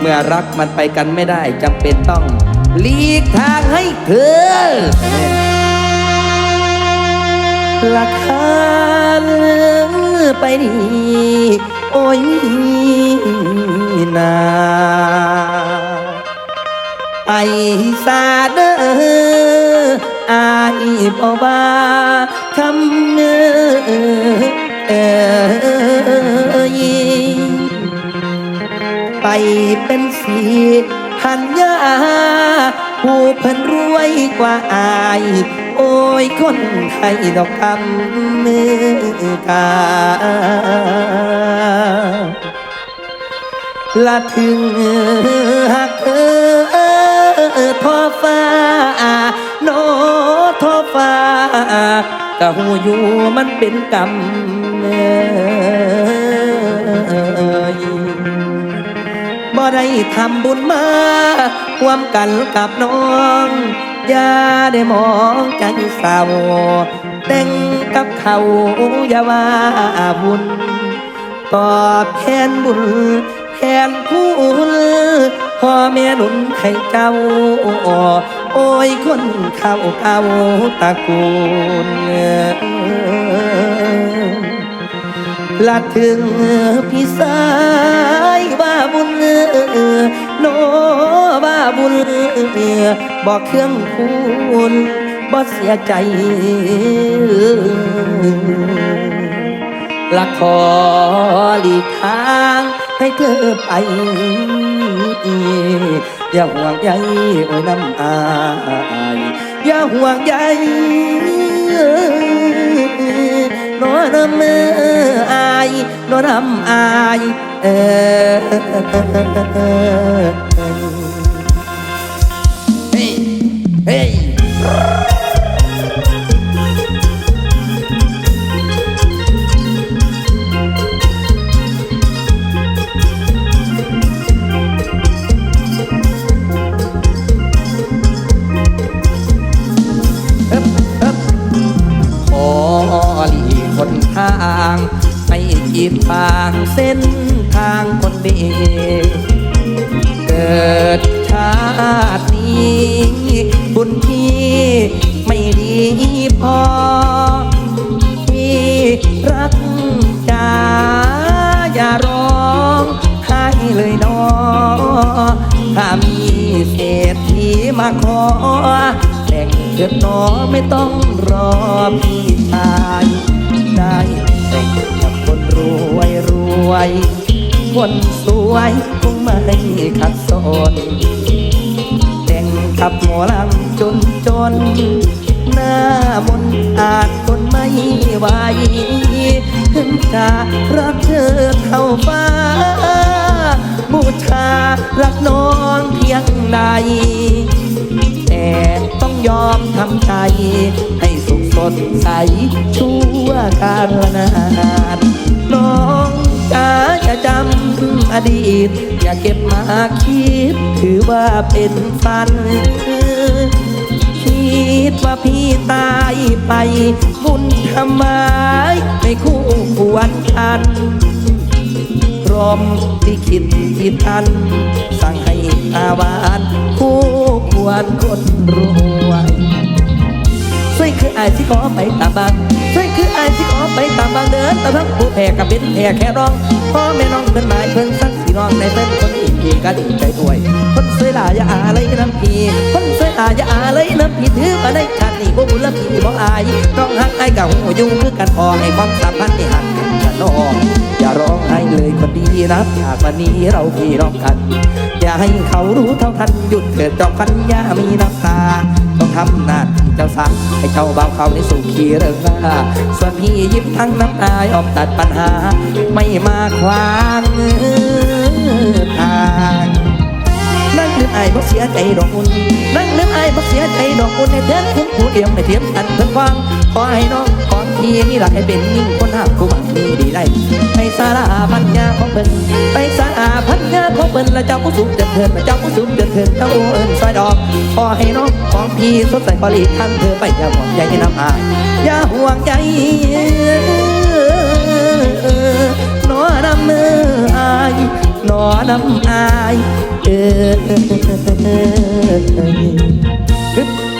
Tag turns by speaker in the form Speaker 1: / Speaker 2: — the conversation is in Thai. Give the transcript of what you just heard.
Speaker 1: เมื่อรักมันไปกันไม่ได้จำเป็นต้องหลีกทางให้เธอหลักฐานไปนี่โอ้ยนาไอสาเดออายบ่ว่าคำเนื้อเอย ไปเป็นสีพันยาผู้เพิ่นรวยกว่าอาย โอ้ยคนไทยดอกคำมือกาละถึงหักเออทอฟ้าโนทอฟ้ากะหูอยู่มันเป็นกรรม บ่ได้ทำบุญมาร่วมกันกับน้องอย่าได้มองใจเศร้าแต่งกับเขาอย่าว่าบุญตอบแทนบุญแทนคุณพ่อแม่หนุนให้เจ้า โอ้ยคนเข้าเก่าตะกูลละถึงพี่สายว่าบุ บอกเครื่องคุณบ่เสียใจละขอหลีกทางให้เธอไปอย่าห่วงใยโอ้ยน้ำอายอย่าห่วงใยนอน้ำออายนอน้ำอายเออ ขอหลีกคนทางให้กีดทางเส้น ถ้ามีเศรษฐีมาขอ แต่งเถิดหนอไม่ต้องรอพี่ชายได้แต่งกับคนรวยรวย คนสวยคงไม่ขัดสน แต่งกับหมอลำจนจน หน้ามนต์อาจคนไม่ไหวถึงจะรักเธอเท่าฟ้า บูชารักน้องเพียงใด แต่ต้องยอมทำใจ ให้สุขสดใสชั่วการนานน้องจ๋าอย่าจำอดีต อย่าเก็บมาคิด ถือว่าเป็นฝันคิดว่าพี่ตายไปบุญทำไมไม่คู่ควรกัน รมที่คิดที่ทัน สั่งให้อาวานคู่ควรคนรวยช่วยคืออายที่ขอไปตามบางช่วยคืออายที่ขอไปตามบางเดินแต่ทั้งผู้แพ้กับเป็นแพ้แค่ร้องพ่อแม่น้องเป็นหมายเพิ่นสักสีน้องในเป็นคนอีกทีก็ดีใจด้วยคนสวยหลายอย่าอาเลยน้ำพีคนสวยหลายอย่าอาเลยน้ำพีถือมาในชาตินี้บ่บุญละพีบ่อายน้องหักไอ้กับหูยุ่งคือกันพอให้ความสัมพันธ์ที่หัก น้อง อย่าร้องไห้เลยคนดีนะหากวันนี้เราพี่น้องกัน อย่าให้เขารู้เท่าทันหยุดเถิดจอมพันยามีน้ำตา ต้องทำหน้าที่เจ้าสาวให้เจ้าบ่าวเขาในสู่ขีเรื่องหน้าส่วนพี่ยิ้มทั้งน้ำตาออกตัดปัญหา ไม่มาควางทางนั่งนึกไอ้บ่เสียใจดอกอุ่นนั่งนึกไอ้บ่เสียใจดอกอุ่นในเดือนคุณผู้เดียวไม่เทียมกันเพิ่งฟังขอให้น้อง ของพี่นี่หลักให้เป็นยิ่งคนหักกูบังมีดีได้ไปสาราพันยาของเพิ่นไปสาราพันยาของเพิ่นและเจ้าผู้สูงเดินเถินและเจ้าผู้สูงเดินเถินเจ้าเอิญซอยดอกขอให้น้องของพี่สดใสขอหลีกทางเธอไปอย่าห่วงใยน้ำอายอย่าห่วงใยหนอน้ำมืออายหนอน้ำอายเอ่ยฮึบ